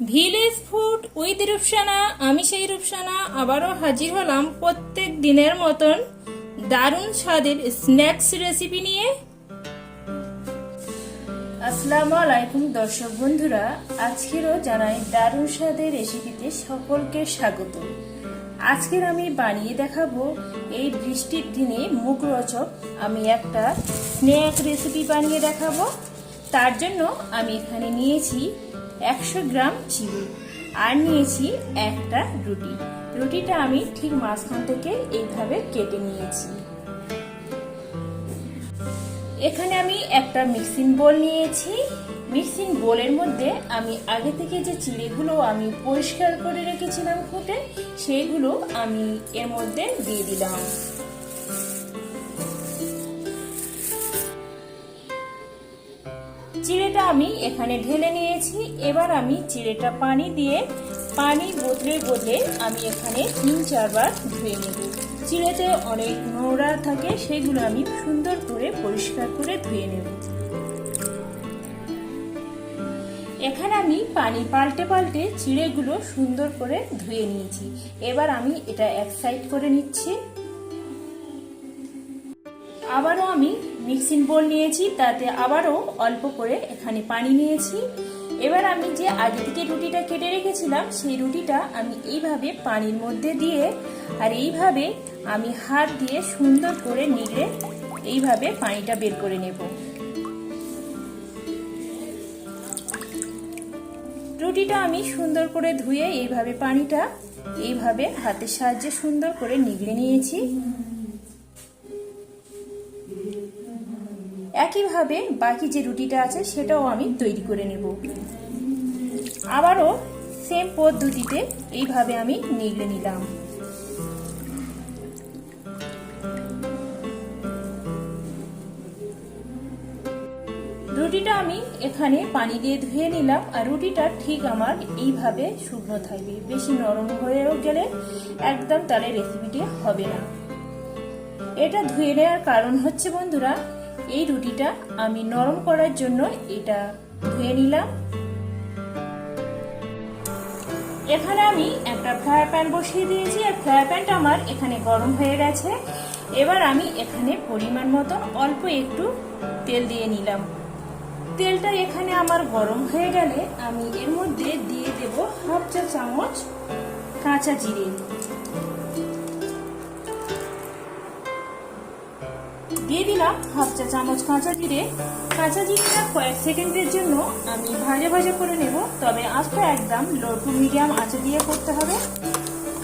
Village food with Rupsana, আমি সেই রূপসানা, আবারও হাজির হলাম প্রত্যেক দিনের মতন দারুণ স্বাদের স্ন্যাক্স রেসিপি নিয়ে। আসসালামু আলাইকুম দর্শক বন্ধুরা, আজকেরও জানাই দারুণ স্বাদের রেসিপিতে সকলকে স্বাগত। আজকের আমি বানিয়ে দেখাবো এই বৃষ্টির দিনে মুখরোচক আমি একটা স্ন্যাক রেসিপি বানিয়ে দেখাবো। তার জন্য আমি এখানে নিয়েছি একশো গ্রাম চিনি। আর নিয়েছি একটা রুটি। রুটিটা আমি ঠিক মাঝখান থেকে এইভাবে কেটে নিয়েছি। এখানে আমি একটা মিক্সিং বোল নিয়েছি। মিক্সিং বোলের মধ্যে আমি আগে থেকে যে চিড়েগুলো আমি পরিষ্কার করে রেখেছিলাম ফুটে, সেইগুলো আমি এর মধ্যে দিয়ে দিলাম। চিড়েটা আমি এখানে ঢেলে নিয়েছি। এবার আমি চিড়েটা পানি দিয়ে, পানি বদলে বদলে আমি এখানে তিন চারবার ধুয়ে নেব। চিড়েতে অনেক নোংরা থাকে, সেগুলো আমি সুন্দর করে পরিষ্কার করে ধুয়ে নেব। এখানে আমি পানি পাল্টে পাল্টে চিড়েগুলো সুন্দর করে ধুয়ে নিয়েছি। এবার আমি এটা এক সাইড করে নিচ্ছি। আবারও আমি মিক্সিং বোল নিয়েছি, তাতে আবারও অল্প করে এখানে পানি নিয়েছি। এবার আমি যে আগে থেকে রুটিটা কেটে রেখেছিলাম, সেই রুটিটা আমি এইভাবে পানির মধ্যে দিয়ে আর এইভাবে আমি হাত দিয়ে সুন্দর করে নিগড়ে এইভাবে পানিটা বের করে নেব। রুটিটা আমি সুন্দর করে ধুয়ে এইভাবে পানিটা এইভাবে হাতের সাহায্যে সুন্দর করে নিগড়ে নিয়েছি। একইভাবে বাকি যে রুটিটা আছে সেটাও আমি তৈরি করে নেব। আবারও সেম পদ্ধতিতে এইভাবে আমি নিগড়ে নিলাম। রুটিটা আমি এখানে পানি দিয়ে ধুয়ে নিলাম আর রুটিটা ঠিক আমার এইভাবে শুকনো থাকবে। বেশি নরম হয়েও গেলে একদম তাহলে রেসিপিটি হবে না। এটা ধুয়ে নেওয়ার কারণ হচ্ছে বন্ধুরা এই রুটিটা আমি নরম করার জন্য এটা ধুয়ে নিলাম। এখানে আমি একটা ফ্রাই প্যান বসিয়ে দিয়েছি। আর ফ্রাই প্যানটা আমার এখানে গরম হয়ে গেছে। এবার আমি এখানে পরিমাণ মতন অল্প একটু তেল দিয়ে নিলাম। তেলটা এখানে আমার গরম হয়ে গেলে আমি এর মধ্যে দিয়ে দেব হাফ চা চামচ কাঁচা জিরে। দিয়ে দিলাম হাফ চা চামচ কাঁচা জিরে। কাঁচা জিরেটা কয়েক সেকেন্ডের জন্য আমি ভাজা ভাজা করে নেব, তবে আঁচটা একদম লো টু মিডিয়াম আঁচে দিয়ে করতে হবে।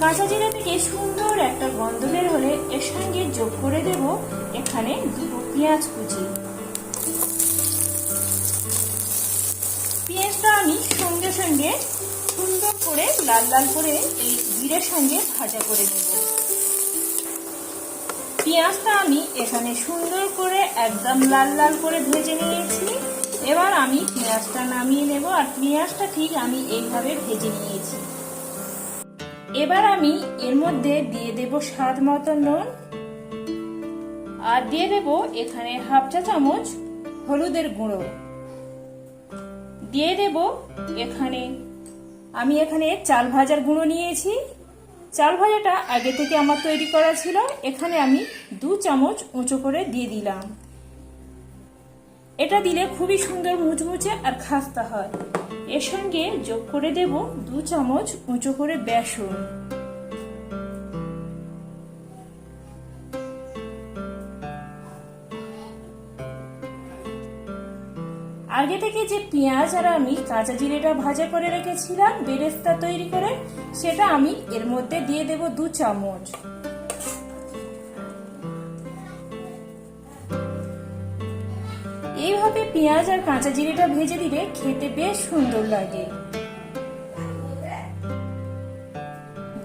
কাঁচা জিরে থেকে সুন্দর একটা গন্ধ বের হলে এর সঙ্গে যোগ করে দেব এখানে দুটো পেঁয়াজ কুচি। পেঁয়াজটা আমি সঙ্গে সঙ্গে সুন্দর করে লাল লাল করে এই জিরের সঙ্গে ভাজা করে নেব। পেঁয়াজটা আমি এখানে সুন্দর করে একদম লাল লাল করে ভেজে নিয়েছি। এবার আমি পেঁয়াজটা নামিয়ে নেব আর পেঁয়াজটা ঠিক আমি এইভাবে ভেজে নিয়েছি। এবার আমি এর মধ্যে দিয়ে দেব স্বাদ মতো নুন। আর দিয়ে দেব এখানে হাফ চা চামচ হলুদের গুঁড়ো। দিয়ে দেব এখানে, আমি এখানে চাল ভাজার গুঁড়ো নিয়েছি। চাল ভাজাটা আগে থেকে আমার তৈরি করা ছিল। এখানে আমি দু চামচ উঁচু করে দিয়ে দিলাম। এটা দিলে খুবই সুন্দর মুচমুচে আর খাস্তা হয়। এর সঙ্গে যোগ করে দেব দু চামচ উঁচু করে বেসন। আগে থেকে যে পেঁয়াজ আর আমি কাঁচা জিরেটা ভাজা করে রেখেছিলাম, বেরেস্তা তৈরি করে, সেটা আমি এর মধ্যে দিয়ে দেব দু চামচ। এইভাবে পেঁয়াজ আর কাঁচা জিরেটা ভেজে দিলে খেতে বেশ সুন্দর লাগে।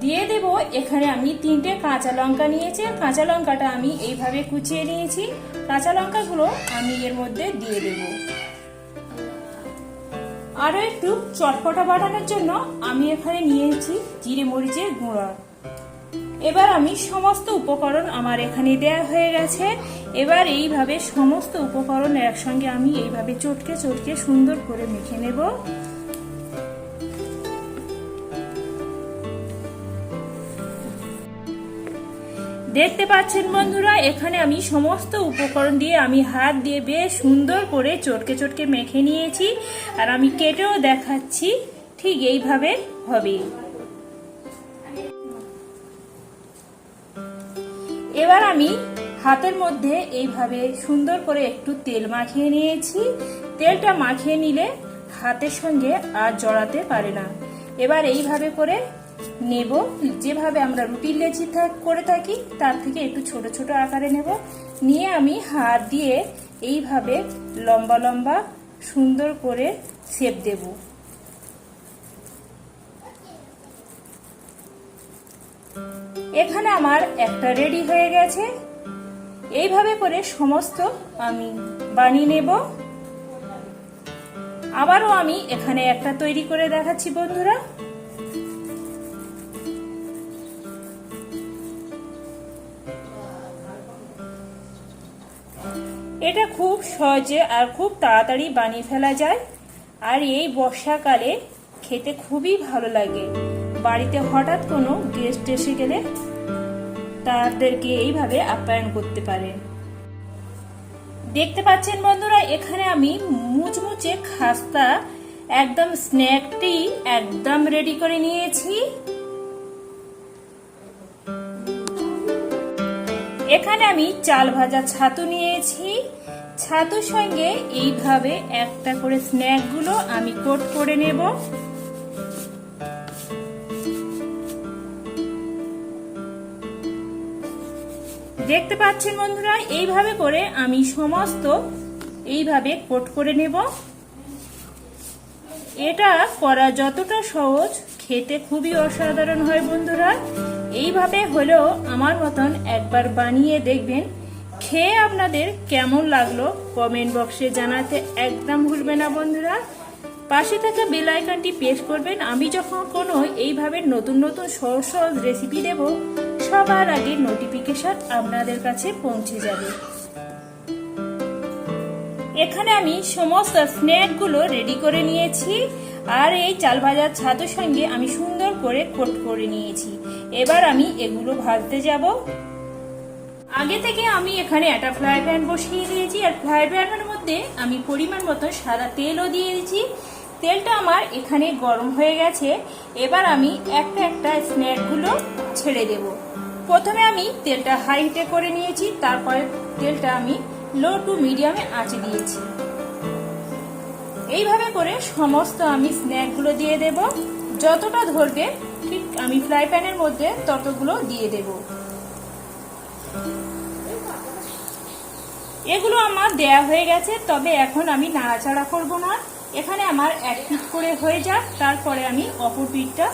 দিয়ে দেব এখানে আমি তিনটে কাঁচা লঙ্কা নিয়েছি কাঁচা লঙ্কাটা আমি এইভাবে কুচিয়ে নিয়েছি। কাঁচা লঙ্কাগুলো আমি এর মধ্যে দিয়ে দেবো। আরও একটু চটপটা বাড়ানোর জন্য আমি এখানে নিয়েছি জিরে মরিচের গুঁড়া। এবার আমি সমস্ত উপকরণ আমার এখানে দেয়া হয়ে গেছে। এবার এইভাবে সমস্ত উপকরণ একসঙ্গে আমি এইভাবে চটকে চটকে সুন্দর করে মেখে নেব। দেখতে পাচ্ছেন বন্ধুরা, এখানে আমি সমস্ত উপকরণ দিয়ে আমি হাত দিয়ে বেশ সুন্দর করে চটকে চটকে মেখে নিয়েছি। আর আমি কেটেও দেখাচ্ছি, ঠিক এইভাবে হবে। এবার আমি হাতের মধ্যে এইভাবে সুন্দর করে একটু তেল মাখিয়ে নিয়েছি। তেলটা মাখিয়ে নিলে হাতের সঙ্গে আর জড়াতে পারে না। এবার এইভাবে করে নেব। যেভাবে আমরা রুটির লেচি করে থাকি, তার থেকে একটু ছোট ছোট আকারে নেব। নিয়ে আমি হাত দিয়ে এইভাবে লম্বা লম্বা সুন্দর করে শেপ দেব। এখানে আমার একটা রেডি হয়ে গেছে। এইভাবে করে সমস্ত আমি বানিয়ে নেব। আবারও আমি এখানে একটা তৈরি করে দেখাচ্ছি বন্ধুরা। এটা খুব সহজে আর খুব তাড়াতাড়ি বানিয়ে ফেলা যায়। আর এই বর্ষাকালে খেতে খুবই ভালো লাগে। বাড়িতে হঠাৎ কোনো গেস্ট এসে গেলে তাদেরকে এইভাবে আপ্যায়ন করতে পারেন। দেখতে পাচ্ছেন বন্ধুরা, এখানে আমি মুচমুচে খাস্তা, একদম স্ন্যাকটি একদম রেডি করে নিয়েছি। এখানে আমি চাল ভাজা ছাতু নিয়েছি। ছাতুর সঙ্গে এইভাবে একটা করে স্ন্যাকগুলো আমি কোট করে নেব। দেখতে পাচ্ছেন বন্ধুরা, এইভাবে করে আমি সমস্ত এইভাবে কোট করে নেব। এটা করা যতটা সহজ, খেতে খুবই অসাধারণ হয় বন্ধুরা। এইভাবে হলেও আমার মতন একবার বানিয়ে দেখবেন। খেয়ে আপনাদের কেমন লাগল কমেন্ট বক্সে জানাতে একদম ভুলবে না বন্ধুরা। পাশে থাকা বেল আইকনটি প্রেস করবেন। আমি যখন কোনো এইভাবে নতুন নতুন সহজ সহজ রেসিপি দেব, সবার আগে নোটিফিকেশন আপনাদের কাছে পৌঁছে যাবে। এখানে আমি সমস্ত স্ন্যাকগুলো রেডি করে নিয়েছি। আর এই চাল ভাজার ছাতুর সঙ্গে আমি সুন্দর করে কোট করে নিয়েছি। এবার আমি এগুলো ভাজতে যাব। আগে থেকে আমি এখানে একটা ফ্রাই প্যান বসিয়ে দিয়েছি। আর ফ্রাই প্যানের মধ্যে আমি পরিমাণ মতো সাদা তেলও দিয়ে দিয়েছি। তেলটা আমার এখানে গরম হয়ে গেছে। এবার আমি একটা একটা স্ন্যাকগুলো ছেড়ে দেব। প্রথমে আমি তেলটা হাই হিটে করে নিয়েছি। তারপরে তেলটা আমি লো টু মিডিয়ামে আঁচে দিয়েছি। এইভাবে করে সমস্ত আমি স্ন্যাকগুলো দিয়ে দেব। যতটা ধরবে ঠিক আমি ফ্রাই প্যানের মধ্যে ততগুলো দিয়ে দেব। এগুলো আমার দেয়া হয়ে গেছে, তবে এখন আমি নাড়াচাড়া করব না। এখানে আমার এক পিঠ করে হয়ে যাক, তারপরে আমি অপর পিঠটা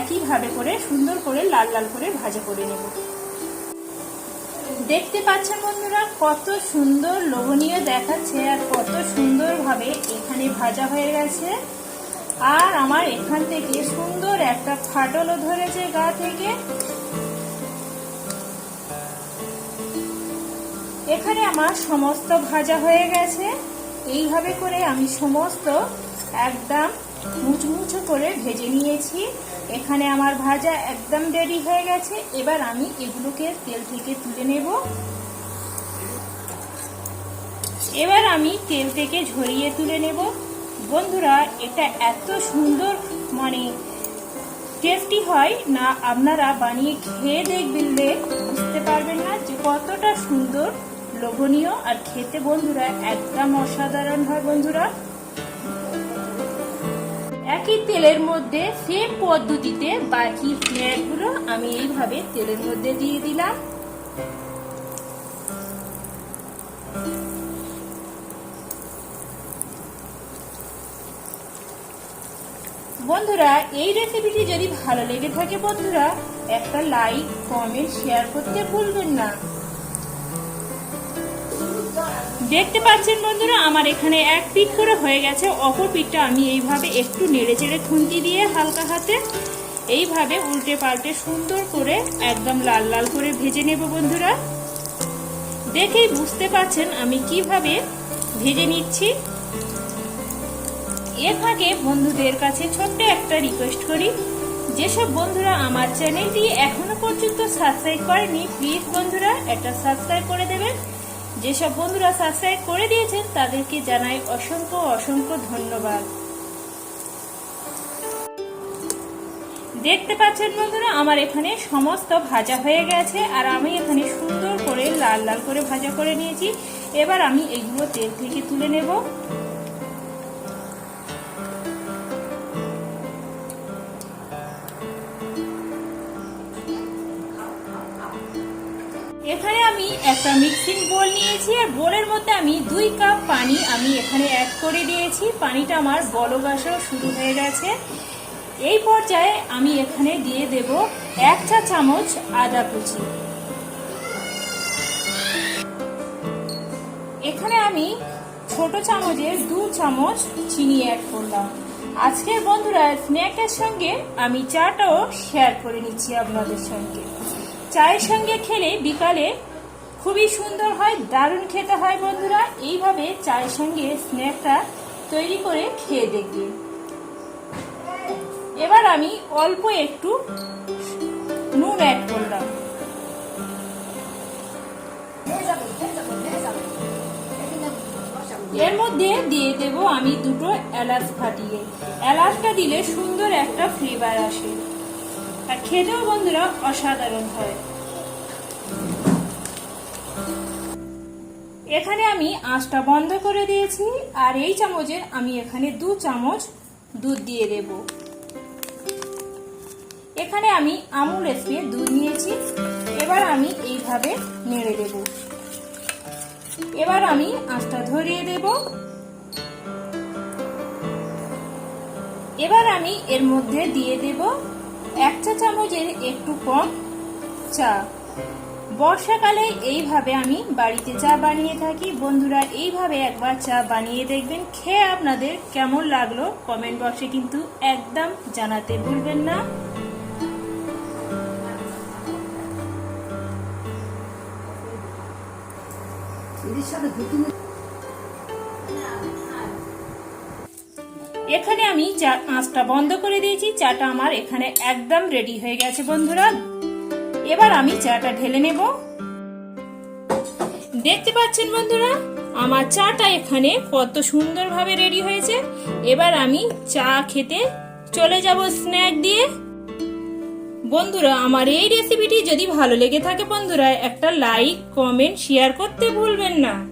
একইভাবে করে, সুন্দর করে লাল লাল করে ভাজা করে নেব। দেখতে পাচ্ছেন বন্ধুরা, কত সুন্দর লোভনীয় দেখাচ্ছে আর কত সুন্দরভাবে এখানে ভাজা হয়ে গেছে। আর আমার এখান থেকে সুন্দর একটা ফাটলও ধরেছে গা থেকে। এখানে আমার সমস্ত ভাজা হয়ে গেছে। এইভাবে করে আমি সমস্ত একদম মুচমুচো করে ভেজে নিয়েছি। এখানে আমার ভাজা একদম রেডি হয়ে গেছে। এবার আমি এগুলোকে তেল থেকে তুলে নেব। এবার আমি তেল থেকে ঝরিয়ে তুলে নেব। বন্ধুরা, এটা এত সুন্দর মানে টেস্টি হয় না আপনারা বানিয়ে খেয়ে দেখলে বুঝতে পারবেন না যে কতটা সুন্দর, লোভনীয় আর খেতে বন্ধুরা একদম অসাধারণ হয় বন্ধুরা। একই তেলের মধ্যে সেম পদ্ধতিতে বাকি স্ন্যাকগুলো আমি এইভাবে তেলের মধ্যে দিয়ে দিলাম। বন্ধুরা, এই রেসিপিটি যদি ভালো লেগে থাকে বন্ধুরা, একটা লাইক কমেন্ট শেয়ার করতে ভুলবেন না। দেখতে পাচ্ছেন বন্ধুরা, আমার এখানে এক পিঠ করে হয়ে গেছে। অপর পিঠটা আমি এইভাবে একটু নেড়ে চেড়ে খুন্তি দিয়ে হালকা হাতে এইভাবে উল্টে পাল্টে সুন্দর করে একদম লাল লাল করে ভেজে নেব বন্ধুরা। দেখেই বুঝতে পাচ্ছেন আমি কীভাবে ভেজে নিচ্ছি। এর ফাঁকে বন্ধুদের কাছে ছোট্ট একটা রিকোয়েস্ট করি। যেসব বন্ধুরা আমার চ্যানেলটি এখনও পর্যন্ত সাবস্ক্রাইব করেনি প্লিজ বন্ধুরা একটা সাবস্ক্রাইব করে দেবেন। যেসব বন্ধুরা সাবস্ক্রাইব করে দিয়েছেন, তাদেরকে জানাই অসংখ্য অসংখ্য ধন্যবাদ। দেখতে পাচ্ছেন বন্ধুরা, আমার এখানে সমস্ত ভাজা হয়ে গেছে, আর আমি এখানে সুন্দর করে লাল লাল করে ভাজা করে নিয়েছি। এবার আমি এগুলো তেল থেকে তুলে নেব। এখানে আমি একটা মিক্সিং বোল নিয়েছি আর বোলের মধ্যে আমি দুই কাপ পানি আমি এখানে অ্যাড করে দিয়েছি। পানিটা আমার বলক শুরু হয়ে গেছে। এই পর্যায়ে আমি এখানে দিয়ে দেব এক চা চামচ আদা কুচি। এখানে আমি ছোট চামচের দু চামচ চিনি অ্যাড করলাম। আজকের বন্ধুরা স্ন্যাকের সঙ্গে আমি চাটাও শেয়ার করে নিচ্ছি আপনাদের সঙ্গে। চায়ের সঙ্গে খেলে বিকালে খুবই সুন্দর হয়, দারুণ খেতে হয় বন্ধুরা। এইভাবে চায়ের সঙ্গে স্ন্যাকটা তৈরি করে খেয়ে দেখবে। এবার আমি অল্প একটু নুন অ্যাড করলাম। এর মধ্যে দিয়ে দেব আমি দুটো এলাচ ফাটিয়ে। এলাচটা দিলে সুন্দর একটা ফ্লেভার আসে। আর খেতেও বন্ধুরা অসাধারণ হয়। এখানে আমি আঁচটা বন্ধ করে দিয়েছি আর এই চামচের আমি এখানে দু চামচ দুধ দিয়ে দেব। এখানে আমি আমুল স্প্রে দুধ নিয়েছি, এবার আমি এইভাবে নেড়ে দেব। এবার আমি আঁচটা ধরিয়ে দেব। এবার আমি এর মধ্যে দিয়ে দেব এক চা চামচের একটু কম চা। বর্ষাকালে এইভাবে আমি বাড়িতে চা বানিয়ে থাকি। বন্ধুরা, এইভাবে একবার চা বানিয়ে দেখবেন। খেয়ে আপনাদের কেমন লাগল কমেন্ট বক্সে কিন্তু একদম জানাতে ভুলবেন না। এখানে আমি চা, আঁচটা বন্ধ করে দিয়েছি। চাটা আমার এখানে একদম রেডি হয়ে গেছে, বন্ধুরা। এবার আমি চাটা ঢেলে নেব। দেখতে পাচ্ছেন, বন্ধুরা, আমার চাটা এখানে কত সুন্দরভাবে রেডি হয়েছে। এবার আমি চা খেতে চলে যাব স্ন্যাক দিয়ে। বন্ধুরা, আমার এই রেসিপিটি যদি ভালো লেগে থাকে, বন্ধুরা, একটা লাইক কমেন্ট শেয়ার করতে ভুলবেন না।